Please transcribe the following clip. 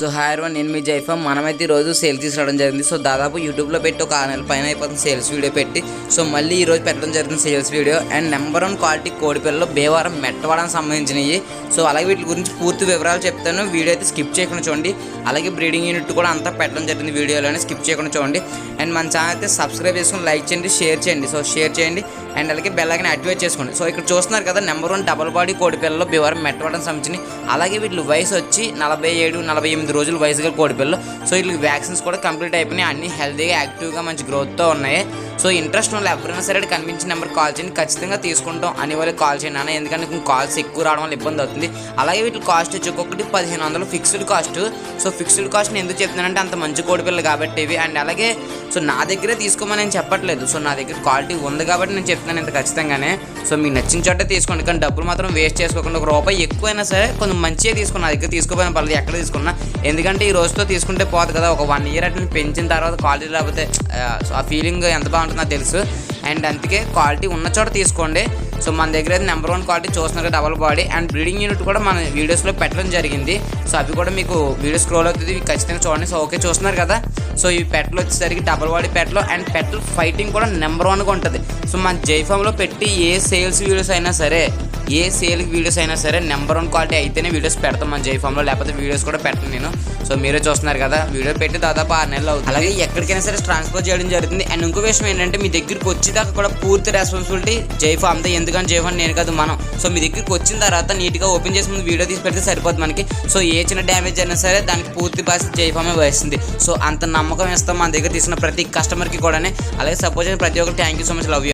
So hi one నేను మీ జైఫామ్ మనమైతే ఈరోజు సేల్ తీసుకురావడం జరిగింది. సో దాదాపు యూట్యూబ్లో పెట్టి ఒక ఆరు నెలల పైన అయిపోతుంది సేల్స్ వీడియో పెట్టి. సో మళ్ళీ ఈరోజు పెట్టడం జరిగింది sales video and number one quality కోడి పిల్లలు బేవారం సంబంధించినవి సో అలాగే వీటి గురించి పూర్తి వివరాలు చెప్తాను. వీడియో అయితే స్కిప్ చేయకుండా చూడండి. అలాగే బ్రీడింగ్ యూనిట్ కూడా అంతా పెట్టడం జరిగింది వీడియోలోనే స్కిప్ చేయకుండా చూడండి. అండ్ మన ఛానల్ అయితే సబ్స్క్రైబ్ చేసుకుని లైక్ చేయండి షేర్ చేయండి. సో షేర్ చేయండి. అండ్ అలాగే బెల్ ఐకాన్ యాక్టివేట్ చేసుకోండి. సో ఇక్కడ చూస్తున్నారు కదా నెంబర్ వన్ డబల్ బాడీ కోడి పిల్లలు బేవారం మెట్టవాడానికి అలాగే వీటి వయసు వచ్చి నలభై ఏడు నలభై ఎనిమిది రోజులు వయసు గల కోడిపిల్లలు. సో వీళ్ళకి వ్యాక్సిన్స్ కూడా కంప్లీట్ అయిపోయినాయి. అన్ని హెల్తీగా యాక్టివ్గా మంచి గ్రోత్తో ఉన్నాయి. సో ఇంట్రెస్ట్ ఉన్న వాళ్ళు ఎవరైనా సరే కనిపించిన నెంబర్ కాల్ చేయండి. ఖచ్చితంగా తీసుకుంటాం. అని వాళ్ళకి కాల్ చేయండి. అన్న ఎందుకంటే కాల్స్ ఎక్కువ రావడం వల్ల ఇబ్బంది అవుతుంది. అలాగే వీటి కాస్ట్ వచ్చి ఒక్కొక్కటి పదిహేను వందలు fixed cost. So fixed cost నేను ఎందుకు చెప్తున్నానంటే అంత మంచి కోడి పిల్లలు కాబట్టి ఇవి. అండ్ అలాగే సో నా దగ్గరే తీసుకోమని నేను చెప్పట్లేదు. సో నా దగ్గర క్వాలిటీ ఉంది కాబట్టి నేను చెప్తున్నాను ఇంత ఖచ్చితంగానే. సో మీకు నచ్చిన చోటే తీసుకోండి. కానీ డబ్బులు మాత్రం వేస్ట్ చేసుకోకుండా ఒక రూపాయి ఎక్కువైనా సరే కొంచెం మంచిగా తీసుకున్నా నా దగ్గర తీసుకోపోయిన పర్లేదు ఎక్కడ తీసుకున్నా. ఎందుకంటే ఈ రోజుతో తీసుకుంటే పోదు కదా. ఒక వన్ ఇయర్ అట్లా పెంచిన తర్వాత క్వాలిటీ లేకపోతే ఆ, సో ఆ ఫీలింగ్ ఎంత బాగుంటుంది నాకు తెలుసు. అండ్ అందుకే క్వాలిటీ ఉన్న చోట తీసుకోండి. సో మన దగ్గర అయితే నెంబర్ వన్ క్వాలిటీ చూస్తున్నారు double body and breeding unit కూడా మన వీడియోస్లో పెట్టడం జరిగింది. సో అవి కూడా మీకు వీడియో స్క్రోల్ అవుతుంది ఖచ్చితంగా చూడండి. సో ఓకే చూస్తున్నారు కదా. సో ఈ పెట్టలు వచ్చేసరికి డబల్ బాడీ పెట్టలు అండ్ పెట్టలు ఫైటింగ్ కూడా నెంబర్ వన్గా ఉంటుంది. సో మన జైఫామ్లో పెట్టి ఏ సేల్స్ వీడియోస్ అయినా సరే ఏ సేల్ వీడియోస్ అయినా సరే నెంబర్ వన్ క్వాలిటీ అయితేనే వీడియోస్ పెడతాం మన జైఫామ్లో లేకపోతే వీడియోస్ కూడా పెట్టను నేను. సో మీరే చూస్తున్నారు కదా వీడియో పెట్టి దాదాపు ఆరు నెలలు అవుతుంది. అలాగే ఎక్కడికైనా సరే ట్రాన్స్ఫర్ చేయడం జరుగుతుంది. అండ్ ఇంకో విషయం ఏంటంటే మీ దగ్గరికి వచ్చేదాకా కూడా పూర్తి రెస్పాన్సిబిలిటీ జైఫామ్దే ఎందుకంటే జైఫామ్ నేను కాదు మనం. సో మీ దగ్గరికి వచ్చిన తర్వాత నీట్గా ఓపెన్ చేసి ముందు వీడియో తీసి పెడితే సరిపోతుంది మనకి. సో ఏ చిన్న డ్యామేజ్ అయినా సరే దానికి పూర్తి బాధ్యత జైఫామే వహిస్తుంది సో అంత నమ్మకం ఇస్తాం మన దగ్గర తీసుకున్న ప్రతి కస్టమర్కి కూడానే. అలాగే సపోజ్ ప్రతి ఒక్కరు thank you so much love you